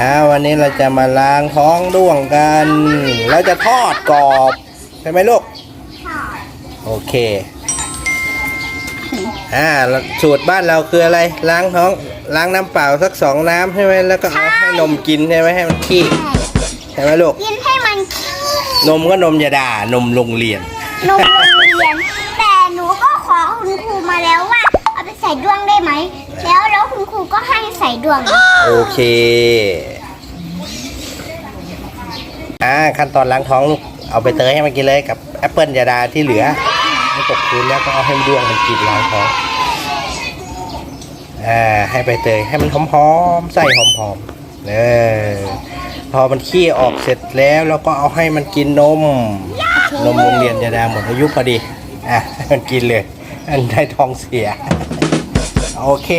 อ่าวันนี้เราจะมาล้างท้องด้วงกัน เราจะทอดกรอบใช่ไหมลูกโอเคอ่าสูตรบ้านเราคืออะไรล้างท้องล้างน้ำเปล่าสักสองน้ำใช่ไหมแล้วก็เอาให้นมกินใช่ไหมให้มันขี้ใช่ไหมลูกกินให้มันขี้นมก็นมยาดานมโรงเรียนนมโรงเรียนแต่หนูก็ขอคุณครูมาแล้วว่าเอาไปใส่ดวง ได้ไหม แล้วแล้วคุณครูก็ให้ใส่ดวง โอเค อ่าขั้นตอนล้างท้องลูกเอาไปเตยให้มันกินเลยกับแอปเปิลยาดาที่เหลือให้ตกพื้นแล้วก็เอาให้ด้วงมันกินล้างท้องอ่าให้ไปเตยให้มันหอมๆใส่หอมๆเออพอมันขี้ออกเสร็จแล้วเราก็เอาให้มันกินนม นมโรงเรียนยาดาหมดอายุพอดี อะมันกินเลย อันได้ท้องเสีย โอเค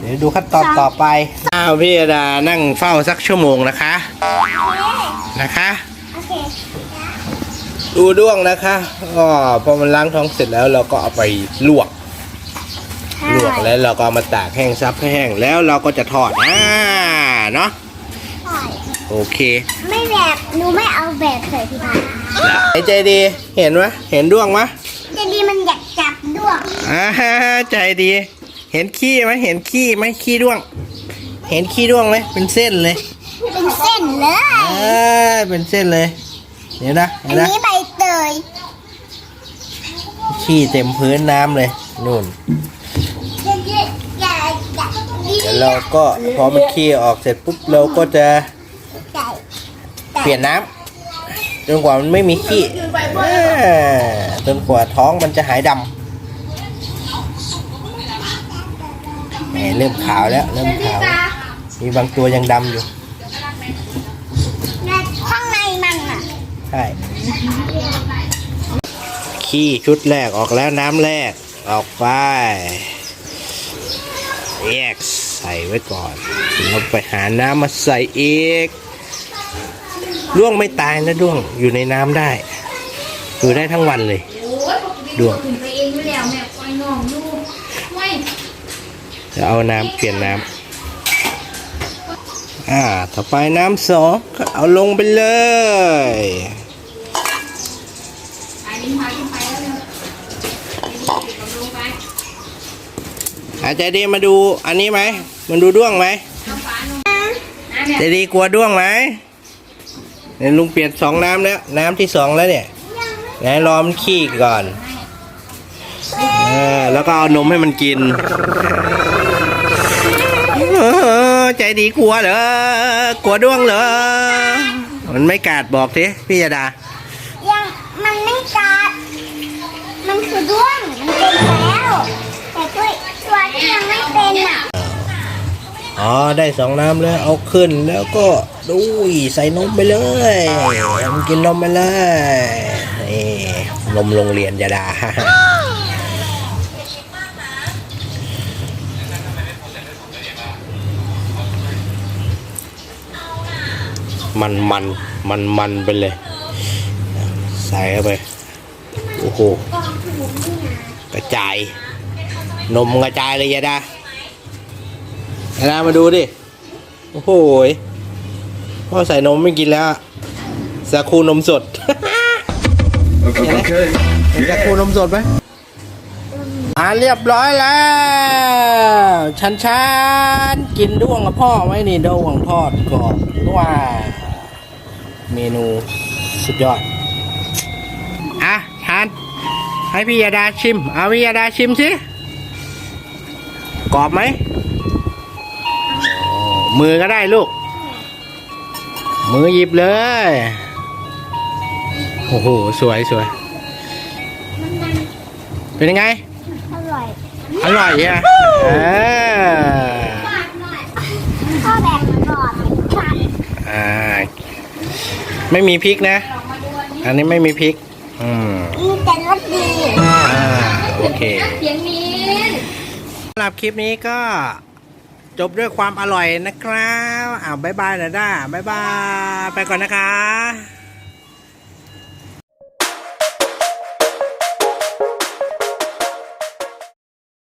เดี๋ยวดูขั้นตอนต่อไปอ้าวพี่ดานั่งเฝ้าสักชั่วโมงนะคะ นะคะโอเคดูด้วงนะคะก็พอมันล้างท้องเสร็จแล้วเราก็เอาไปลวกลวกแล้วเราก็เอามาตากแห้งซับให้แห้งแล้วเราก็จะทอดอ่าเนาะใช่โอเค ไม่แบบหนูไม่เอาแบบใส่พี่พาไอ้ใจดี เห็นไหมเห็นด้วงไหม จะดีมันอยากจับดวง อ่าใจดี เห็นขี้ไหมเห็นขี้ไหมขี้ด้วง เห็นขี้ด้วงไหมเป็นเส้นเลย เป็นเส้นเลยเออเป็นเส้นเลย เดี๋ยวนะอัเดี๋ยนวนะนี้ใบเตยขี้เต็มพื้นน้ำเลยนู่นอย่าอย่าอย่าเดี๋ยวเราก็พอมันขี้ออกเสร็จปุ๊บเราก็จะเปลี่ยนน้ำจนกว่ามันไม่มีขี้เออจนกว่าท้องมันจะหายดำแหม เริ่มขาวแล้วเริ่มขาว มีบางตัวยังดำอยู่ ข้างในมันอะ ใช่ ขี้ชุดแรกออกแล้วน้ำแรก ออกไปแยกใส่ไว้ก่อนเราไปหาน้ำมาใส่อีกด้วงไม่ตายนะด้วงอยู่ในน้ำได้ อยู่ได้ทั้งวันเลยโอ้ยปกติดวง จะเอาน้ำเปลี่ยนน้ำอ่าต่อไปน้ำสองก็เอาลงไปเลยไปลิ้นพาขึ้นไปแล้วเร็วไปดิลงไปอาจารย์ดีมาดูอันนี้ไหม มันดูด้วงไหมเอาฝาลงนะแม่เจดีกลัวด้วงไหมเนี่ยลุงเปลี่ยนสองน้ำแล้ว น้ำที่สองแล้วเนี่ยไหนรอมขี้ก่อนอแล้วก็เอานมให้มันกิน ใจดีกลัวเหรอกลัวด้วงเหรอมันไม่กัดบอกทีพี่ยดายังมันไม่กัดมันคือด้วงมันเป็นแล้วแต่ตัวตัวที่ยังไม่เป็นอะอ๋อได้สองน้ำแล้วเอาขึ้นแล้วก็ดูใส่นมไปเลยมันกินนมไปเลยนี่นมโรงเรียนยาดา มันมันมันมันไปเลย ใส่เข้าไป โอ้โห กระจาย นมกระจายเลยยาดายาดามาดูดิ โอ้โหยพ่อใส่นมไม่กินแล้วอะสาคูนมสด Okay. okay. เห็นสาคูนมสดไหมอ่าเรียบร้อยแล้วชันชันกินด้วงกับพ่อไหมนี่ด้วงทอดกรอบว้า เมนูสุดยอด อะทาน ให้พี่ยาดาชิม เอาพี่ยาดาชิมสิกรอบไหม มือก็ได้ลูก มือหยิบเลย โอ้โห สวยสวย เป็นยังไง อร่อย อร่อยใช่ไหมเออ ข้อแบบกรอบกัด อ่า ไม่มีพริกนะ อันนี้ไม่มีพริก อืมมีแต่รสดีอ่าโอเคเสียงนี้สำหรับคลิปนี้ก็จบด้วยความอร่อยนะครับอ้าวบายบายนะด้าบายบาย ไปก่อนนะคะ